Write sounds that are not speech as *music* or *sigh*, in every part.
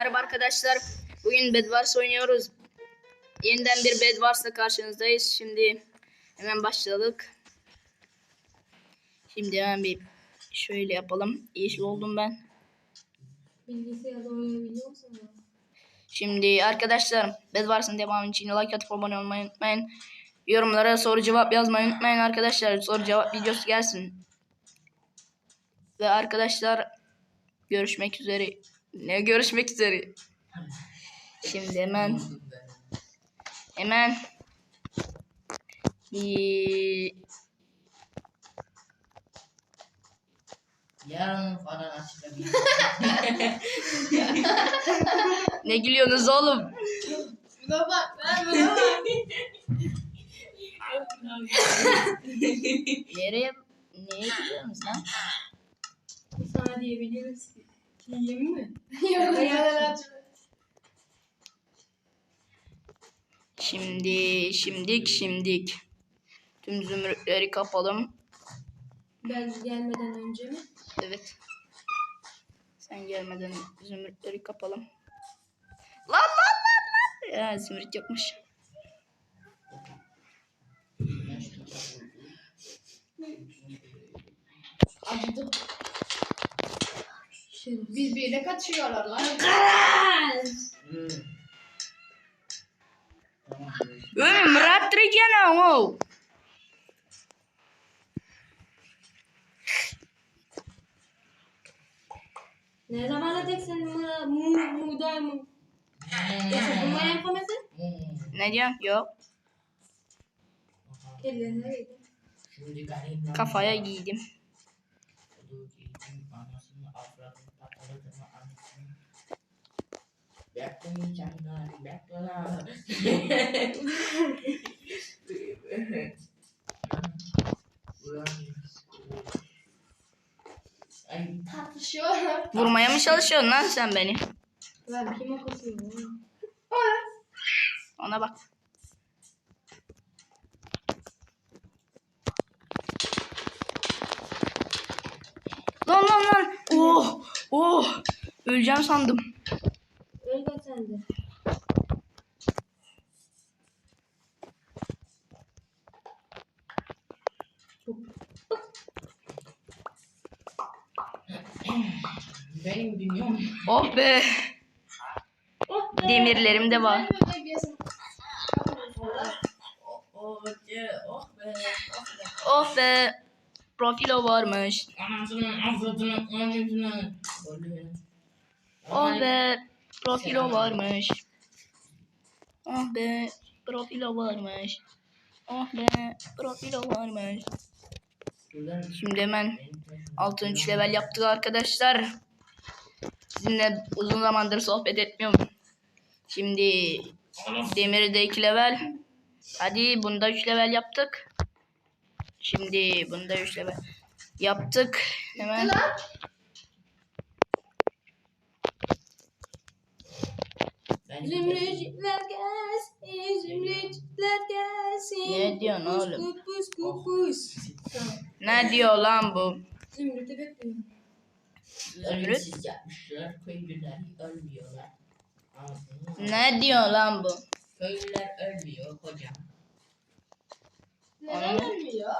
Merhaba arkadaşlar. Bugün Bedwars oynuyoruz. Yeniden bir Bedwars'la karşınızdayız. Şimdi hemen başladık. Şimdi hemen bir şöyle yapalım. Yeşil oldum ben. Bilgisayarda oynayabiliyor musun? Şimdi arkadaşlar Bedwars'ın devamı için like atıp abone olmayı unutmayın. Yorumlara soru cevap yazmayı unutmayın arkadaşlar. Soru cevap videosu gelsin. Ve arkadaşlar görüşmek üzere. Ne görüşmek üzere. Şimdi hemen hemen bir Yarın falan açılabilir. *laughs* ne gülüyorsunuz oğlum? Buna bak ben buna bak. Nereye neye gidiyorsunuz lan? Sana diyebiliriz ki. Yiyeyim mi? *laughs* Şimdi şimdik şimdik. Tüm zümrütleri kapalım. Ben gelmeden önce mi? Evet. Sen gelmeden zümrütleri kapalım. Lan lan lan lan. Ya zümrüt yokmuş. Acıdım. Birbirine kaçıyorlar lan. Oğlum Murat Recan'a o. Ne zaman edeceksin mu mu muday mı? Yaşadın mı yapamazsın? Ne diyorsun? Yok. Ellerine Kafaya giydim. Anasını avradını patladığını anasını. Beklemeyeceğim bekle lan. Ay Tartışıyorlar. Vurmaya mı çalışıyorsun lan sen beni? Ben kime koşuyorum? Ona bak. Lan lan lan. Oh. Oh. Öleceğim sandım. Öyle sen de. Benim dünyam. Oh be. Oh be. Demirlerim de var. Oh, oh, be, oh be, oh be. Oh be. Profilo varmış. Anasını avradını anasını. Oh be. Profilo varmış. Oh be. Profilo varmış. Oh be. Profilo varmış. Şimdi hemen altın 3 level yaptık arkadaşlar. Sizinle uzun zamandır sohbet etmiyorum. Şimdi demiri de 2 level. Hadi bunda 3 level yaptık. Şimdi bunda 3 level yaptık. Hemen Ben Zümrütler gelsin, zümrütler gelsin. Ne diyorsun Kupus, oğlum? Kupus kupus. Tamam. ne diyor lan bu? Zümrüt'ü bekliyorum. Ölümsüz yapmışlar. Köylüler ölmüyorlar. Ne diyor lan bu? Köylüler ölmüyor hocam. Neden ölmüyor?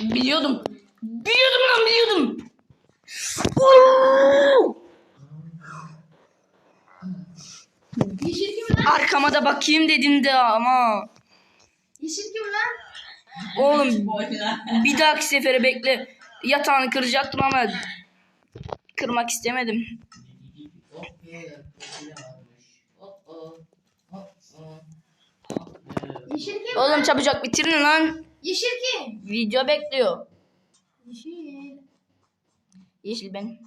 Biliyordum. Biliyordum lan biliyordum. Oo! Yeşil kim lan? Arkama da bakayım dedim de ama. Yeşil kim lan? Oğlum *laughs* bir dahaki sefere bekle. Yatağını kıracaktım ama kırmak istemedim. Yeşil kim? Oğlum çabucak bitirin lan. Yeşil kim? Video bekliyor. Yeşil. Yeşil ben.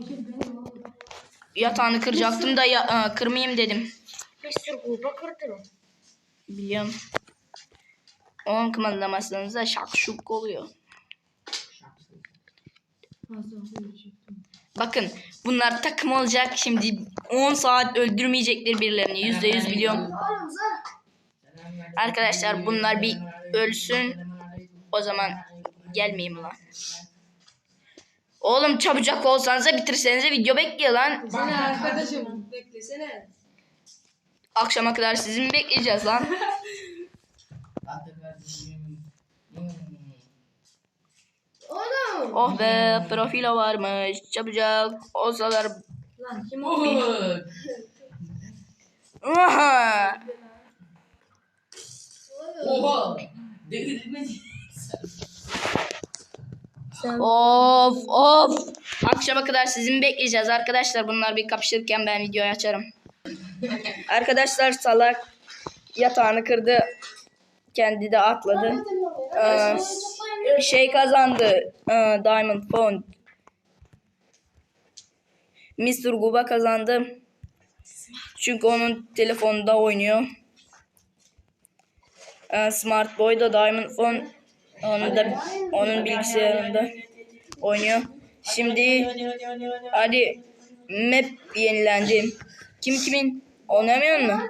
Yeşil benim oğlum. Yatağını kıracaktım da ya, aa, kırmayayım dedim. Bir sürü gruba kırdın. Biliyorum. Onun kımıldamazsanız da şak şuk oluyor. Bakın bunlar takım olacak şimdi 10 saat öldürmeyecekler birilerini yüzde yüz biliyorum. Oğlum zar. Arkadaşlar bunlar bir ölsün o zaman gelmeyeyim lan. Oğlum çabucak olsanıza bitirsenize video bekliyor lan. Seni arkadaşım beklesene. Akşama kadar sizi mi bekleyeceğiz lan? *laughs* Oğlum. Oh be profilo varmış. Çabucak olsalar. Lan kim o? Oh. Aha! Oha. Of of. Akşama kadar sizi mi bekleyeceğiz arkadaşlar? Bunlar bir kapışırken ben videoyu açarım. arkadaşlar salak yatağını kırdı. Kendi de atladı. Ee, şey kazandı. Ee, Diamond Phone. Mr. Guba kazandı. Çünkü onun telefonunda oynuyor. Ee, Smart Boy da Diamond Phone onun da onun bilgisayarında oynuyor. Şimdi hadi map yenilendi. Kim kimin? Oynamıyor mu?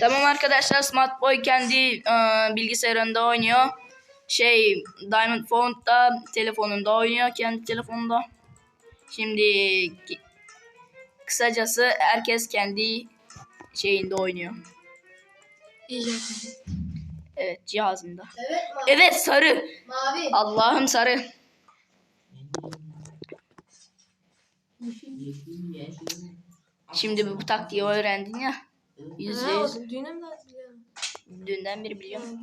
Tamam arkadaşlar Smart Boy kendi e, bilgisayarında oynuyor. Şey Diamond da telefonunda oynuyor kendi telefonunda. Şimdi kısacası herkes kendi şeyinde oynuyor. Evet cihazında. Evet mavi. Evet sarı. Mavi. Allah'ım sarı. Şimdi bu taktiği öğrendin ya. Yüzde yüz. Dünden beri biliyorum. *laughs*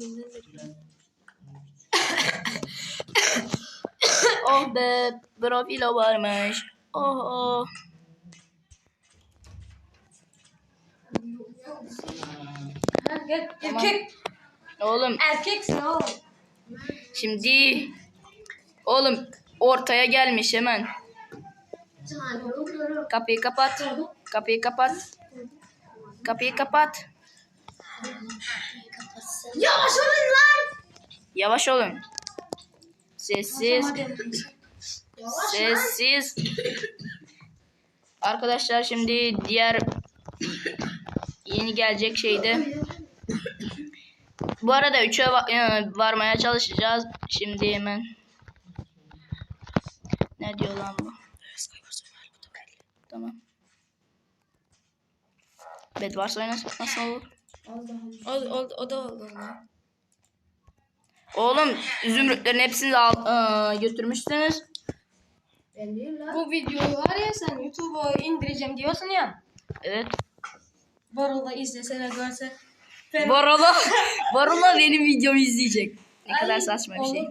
Oh be profilo varmış. Oh oh. Ha, gel. Erkek. Oğlum Erkeksin oğlum. şimdi oğlum ortaya gelmiş hemen. Kapıyı kapat. Kapıyı kapat. Kapıyı kapat. Yavaş olun lan. Yavaş olun. Sessiz. Sessiz. Arkadaşlar şimdi diğer yeni gelecek şeyde. Bu arada 3'e varmaya çalışacağız. Şimdi hemen. Ne diyor lan bu? Tamam. Bedwars oynasak nasıl olur? O, o, o da oldu. Oğlum zümrütlerin hepsini de al, aa, götürmüşsünüz. Bu videoyu var ya sen YouTube'a indireceğim diyorsun ya. Evet. Barol'da izlesene görse. Barola, Barola *laughs* benim videomu izleyecek. Ne kadar saçma bir şey.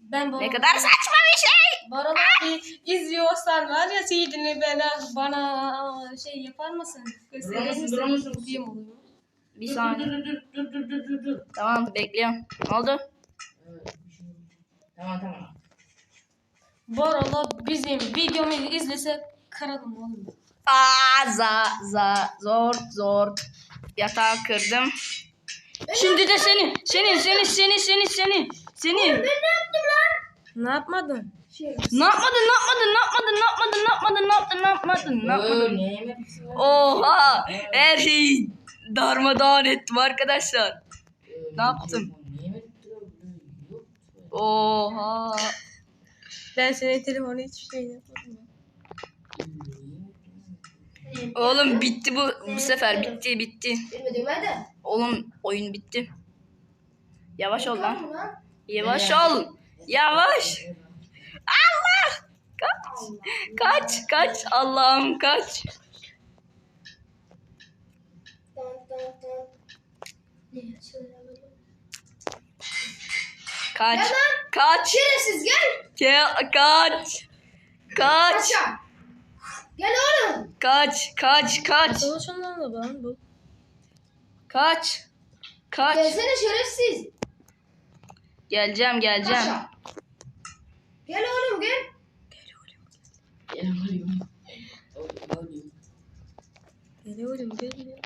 Ben. Ne kadar saçma bir şey. Barol abi izliyorsan var ya CD'ni bana, bana şey yapar mısın? Gösterir Duramazsın, misin? duramazsın. Videom oluyor. Bir saniye. dur dur dur dur dur dur dur. Tamam bekliyorum. Ne oldu? Bir şey. Tamam tamam. Barol'da bizim videomu izlese kıralım oğlum. Aa za za zor zor. Yatağı kırdım. Şimdi de seni, seni, seni, seni, seni, seni, seni. Ne yapmadın? Ne yapmadın, ne yapmadın, ne yapmadın, ne yapmadın, ne yapmadın, ne yaptın, ne yapmadın, ne yapmadın. Ne var? Oha, her şeyi darmadağın ettim arkadaşlar. Ee, ne yaptım? Oha. Ben senin telefonu hiçbir şey yapmadım. Oğlum bitti bu bu sefer bitti bitti. Oğlum oyun bitti. Yavaş ol lan. Yavaş ol. Yavaş. Allah. Kaç. Kaç kaç Allah'ım kaç. Kaç. Kaç. Şerefsiz gel. Ke- Kaç. Kaç. Gel oğlum. Kaç. Kaç. Kaç. Çalışanlarla ben bu. Kaç. Kaç. Gelsene şerefsiz. Geleceğim geleceğim. Gel oğlum gel. Gel alayım. Alayım. Geliyorum geliyorum.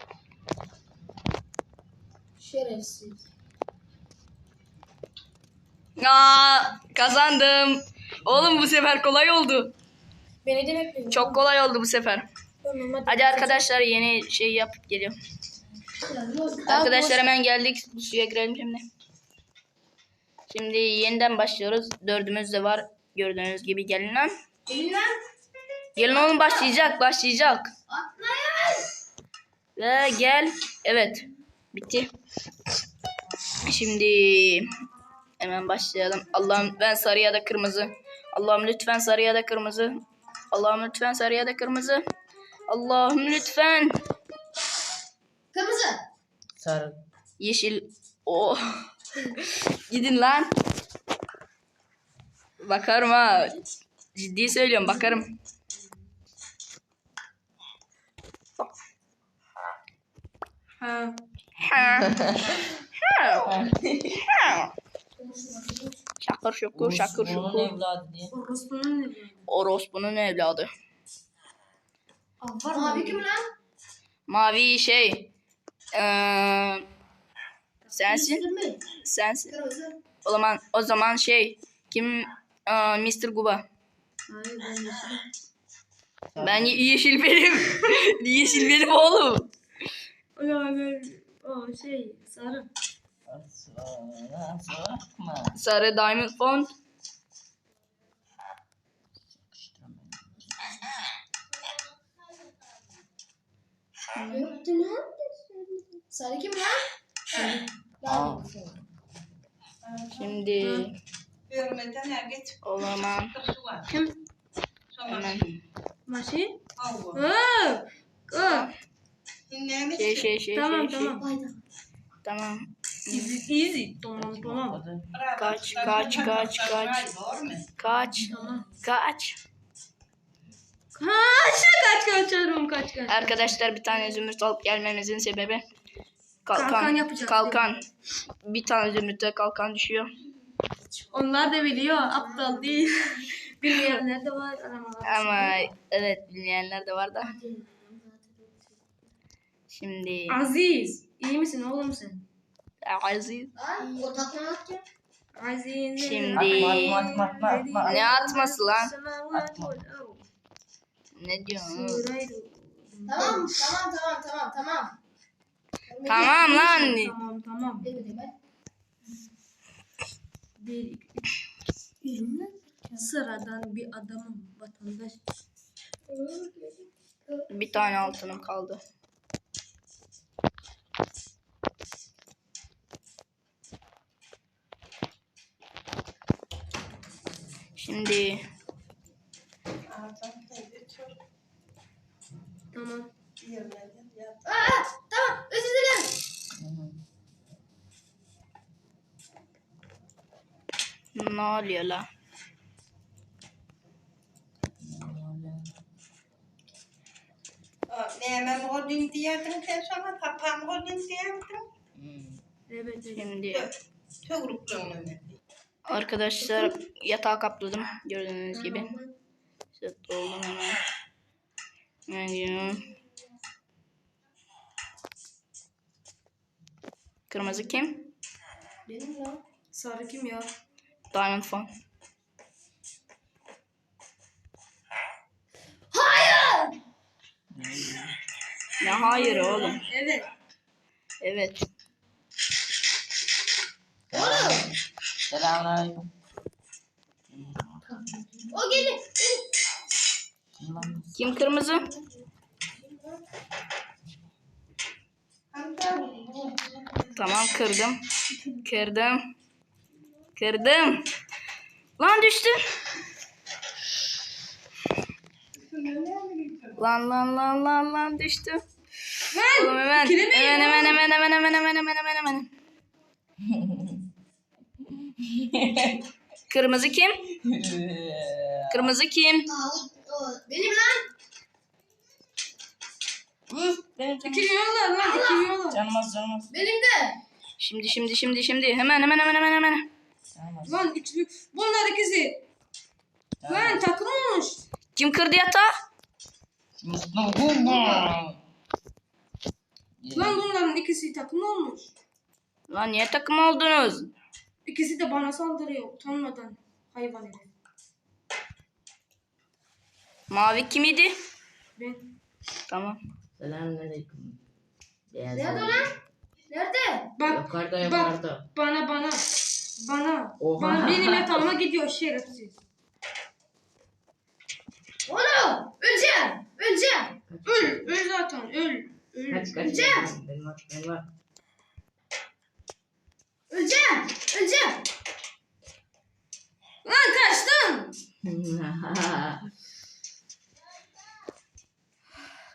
Şerefsiz. Aa, kazandım. Oğlum bu sefer kolay oldu. Beni de bekleyin. Çok kolay oldu bu sefer. Tamam hadi. Hadi arkadaşlar yeni şey yapıp geliyorum. Arkadaşlar hemen geldik. Suya girelim şimdi. Şimdi yeniden başlıyoruz. Dördümüz de var. Gördüğünüz gibi gelin lan. Gelin lan. Gelin oğlum başlayacak başlayacak. Atlayın. Ve gel. Evet. Bitti. Şimdi hemen başlayalım. Allah'ım ben sarı ya da kırmızı. Allah'ım lütfen sarı ya da kırmızı. Allah'ım lütfen sarı ya da kırmızı. Allah'ım lütfen. Kırmızı. Sarı. Yeşil. Oh. *laughs* Gidin lan. Bakarım ha. Ciddi söylüyorum bakarım. Ha. Ha. Ha. Ha. *laughs* Şakır şukur şakır şukur. evladı diye. Orospu'nun diyor? Orospu'nun evladı. Mavi kim lan? Mavi şey. Eee sensin. mi? Sensin. Kırmızı. O zaman o zaman şey kim Eee, Mr. Guba. Hayır ben yeşilim. Ben ye- yeşil benim. *laughs* yeşil benim oğlum. O zaman ben o şey sarı. Sarı. Diamond Font. Sarı kim lan? Aa. Şimdi Görmeden geç. o zaman Kim? hemen Maşi? Ha. Şey şey şey Tamam şey, şey. tamam. Easy easy. Tamam tamam. Kaç, kaç, kaç, kaç. Kaç. Kaç. Kaç kaç kaçarım kaç kaç. Arkadaşlar bir tane zümrüt alıp gelmemizin sebebi kalkan. Kalkan yapacağız. Kalkan. Bir tane zümrütte kalkan düşüyor. Onlar da biliyor. Aptal değil. *laughs* Bilmeyenler de var. Ama. Ama evet bilmeyenler de var da. Şimdi Aziz. iyi misin oğlum sen? Aziz. O. Aziz. Şimdi Atma, atma, atma, atma, atma. ne atması lan? Ne diyorsun? Tamam tamam tamam tamam tamam. Tamam lan. Tamam tamam. Bir, iki. Sıradan bir adamım. Vatandaş. Bir tane altınım kaldı. Şimdi Tamam. Aa, tamam özür dilerim. ne oluyor la? Neymen rodin diyordun sen sana. Papam rodin diyordun. Evet evet. Şimdi Çoğurukluğunu. Arkadaşlar yatağı kapladım gördüğünüz gibi. Set oldum hemen. Gidiyorum. Kırmızı kim? Benim lan. Sarı kim ya? Diamond Fon. Hayır. Ne hayır oğlum? Evet. Evet. Selamünaleyküm. O gelin. Kim kırmızı? Tamam kırdım. Kırdım. Kırdım. Lan düştü. Lan lan lan lan lan düştü. Oğlum hemen. Hemen hemen hemen hemen hemen hemen hemen hemen hemen. *laughs* Kırmızı kim? *laughs* Kırmızı kim? Benim lan. İki yiyorlar lan. iki yiyorlar. Canmaz canmaz. Benim de. Şimdi şimdi şimdi şimdi hemen hemen hemen hemen hemen. Canmaz. Lan üçlü. Bunlar ikisi. Lan takım olmuş. Kim kırdı yatağı? Lan bunların ikisi takım olmuş. Lan niye takım oldunuz? İkisi de bana saldırıyor utanmadan hayvan herif. Mavi kim idi? Ben. Tamam. Selamünaleyküm. Beyaz Nerede lan? Nerede? Bak Yukarıda yukarıda. bana bana. Bana. Oha. Bana *laughs* benim yatağıma gidiyor şerefsiz. Oğlum öleceğim. Öleceğim. Öl. Öl zaten öl. Öl. Kaç kaç. Öleceğim. Benim var. Benim var. Öleceğim. Lan kaçtım. *laughs*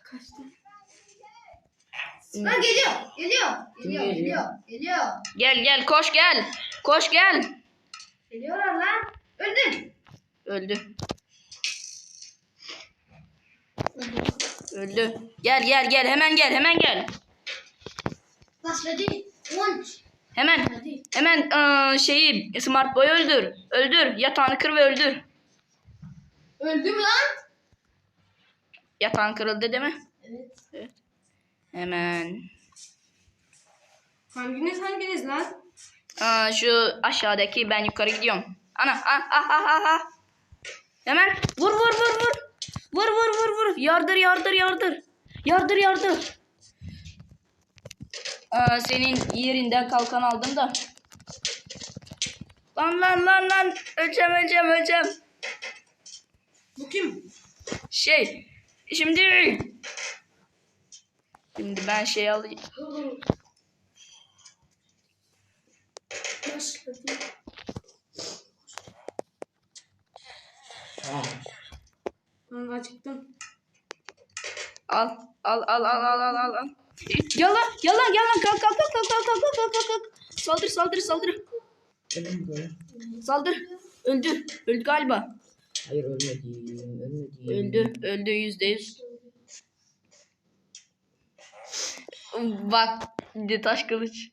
Kaçtım. Lan geliyor. Geliyor. Geliyor. geliyor? Geliyor. Geliyor. Gel gel koş gel. Koş gel. Geliyorlar lan. Öldüm. Öldü. Öldü. Gel gel gel hemen gel hemen gel. Last ready. Launch. Hemen Hadi. hemen ıı, şeyi Smart Boy öldür. Öldür. Yatağını kır ve öldür. Öldüm lan. Yatağın kırıldı değil mi? Evet. Hemen. Hanginiz hanginiz lan? Aa, şu aşağıdaki ben yukarı gidiyorum. Ana ah ah ah ah ah. Hemen vur vur vur vur. Vur vur vur vur. Yardır yardır yardır. Yardır yardır. Aa, senin yerinden kalkan aldım da. Lan lan lan lan. Öleceğim öleceğim öleceğim. Bu kim? Şey. Şimdi. Şimdi ben şey alayım. Ben acıktım. Al al al al al al al. Al. Yalan yalan yalan kalk kalk kalk kalk kalk kalk kalk kalk kalk. Saldır saldır saldır. Saldır. Öldü. Öldü galiba. Hayır ölmedim. Ölmedim. Öldü. Öldü yüzde yüz. Bak. Bir de taş kılıç.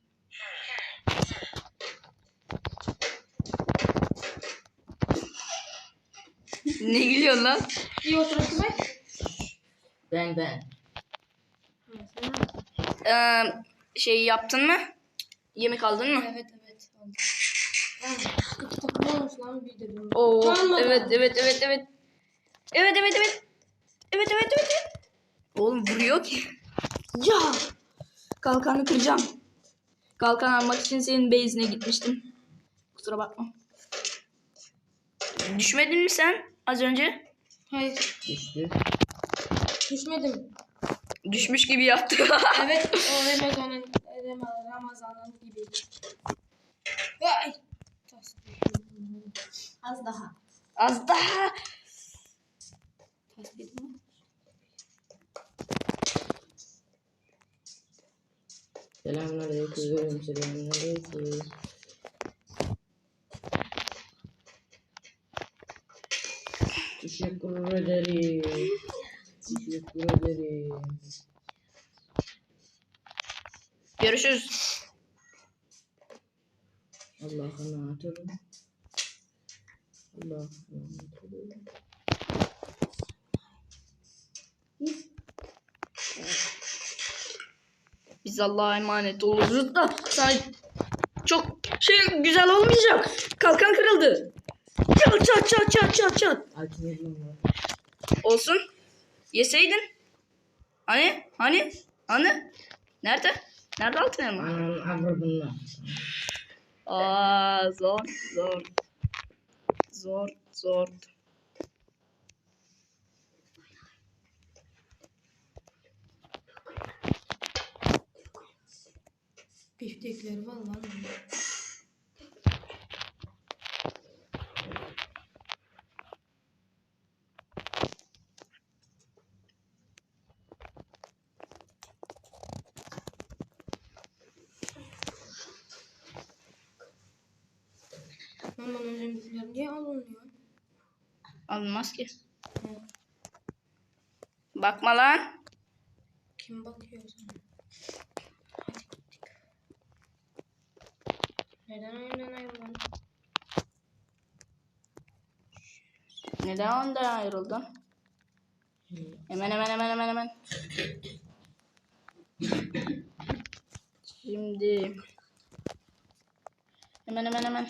ne gülüyorsun lan? İyi oturdu bak. Ben ben. Ee, şey yaptın mı? Yemek aldın mı? Evet evet. Oo, evet evet evet. Evet evet evet. Evet evet evet. evet. Oğlum vuruyor ki. Ya. Kalkanı kıracağım. Kalkan almak için senin base'ine gitmiştim. Kusura bakma. Düşmedin mi sen az önce? Hayır. Düştü. Düşmedim. Düşmüş gibi yaptı. *laughs* Evet o Ramazan'ın Ram- Ramazan'ın gibi. Vay. Tas- Az daha. az daha. tasbih mi? Selamünaleyküm. Selamünaleyküm. Teşekkür ederim. Teşekkür ederim. Görüşürüz. Allah'a emanet olun. Allah'a emanet olun. Biz Allah'a emanet oluruz da sana çok şey güzel olmayacak. Kalkan kırıldı. Çat çat çat çat çat çat. Olsun. Yeseydin. Hani? Hani? Hani? Nerede? Nerede altın elma? Aa zor zor. Zor zor. Biftekleri var lan. Lan bana öncelikler niye alınıyor? Alınmaz ki. Bakma lan. Kim bakıyor sana? Neden oyundan ayrıldın? Neden ondan ayrıldın? Hemen hemen hemen hemen hemen. Şimdi hemen hemen hemen.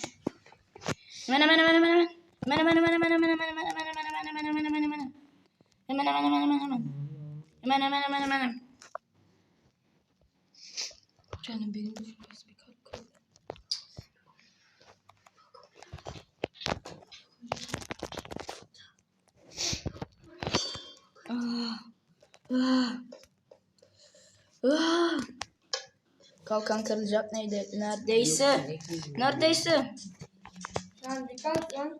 Hemen hemen hemen hemen hemen. Hemen hemen hemen hemen hemen hemen hemen hemen hemen hemen hemen. Hemen hemen hemen hemen. Canım benim USB. Ah. Ah. Ah. Kalkan kırılacak neydi? Neredeyse. Neredeyse. Lan dikkat lan.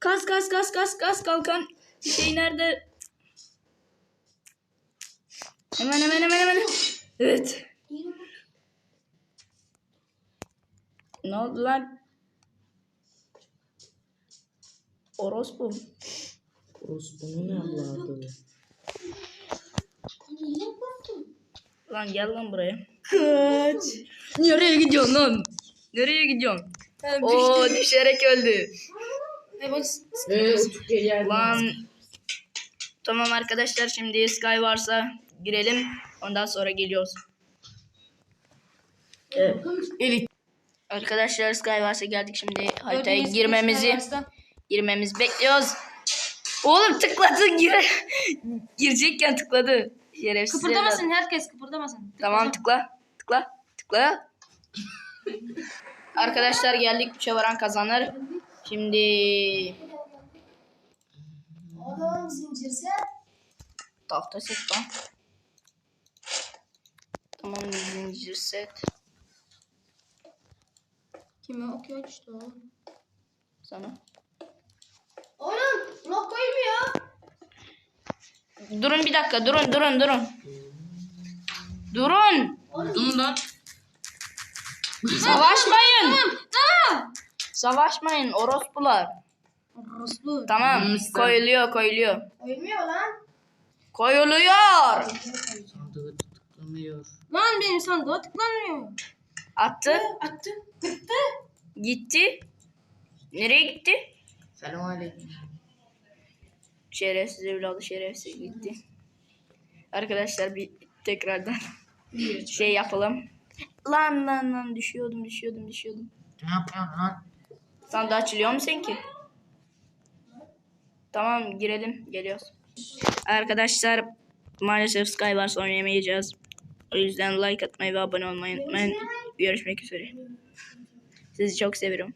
Kas kas kas kas kas kalkan. Şey nerede? Hemen hemen hemen hemen. Evet. Ne oldu lan? Orospu. Orospunun evladı. Lan gel lan buraya. Kaç. Nereye gidiyorsun lan? Nereye gidiyorsun? Oo düşerek öldü. Uçuk geliyor. Lan. Tamam arkadaşlar şimdi Sky varsa girelim. Ondan sonra geliyoruz. Evet. Arkadaşlar Sky varsa geldik şimdi haritaya Gördüğünüz girmemizi girmemizi bekliyoruz. Oğlum tıkladı gir girecekken tıkladı. Şerefsiz. Kıpırdamasın herkes kıpırdamasın. Tamam tıkla. Tıkla. Tıkla. Arkadaşlar geldik. Üçe varan kazanır. Şimdi Oğlum zincir set. tahta set lan. Tamam zincir set. Kime okuyor işte o. Sana. Oğlum blok koymuyor. Durun bir dakika. Durun durun durun. Durun. Dur lan. Savaşmayın. Tamam. Savaşmayın orospular. Orospu. Tamam. Hmm, Koyuluyor koyuluyor. Koymuyor lan. Koyuluyor. Sandığı tıklamıyor. Lan benim sandığa tıklanmıyor. Attı. Attı. Gitti. Nereye gitti? Selam aleyküm. Şerefsiz evladı şerefsiz gitti. Arkadaşlar bir tekrardan şey yapalım. Lan lan lan düşüyordum düşüyordum düşüyordum. Ne yapıyorsun lan? Sandığı açılıyor mu seninki? Tamam girelim geliyoruz. Arkadaşlar maalesef Skywars oynayamayacağız. O yüzden like atmayı ve abone olmayı unutmayın. Görüşmek üzere. Sizi çok seviyorum.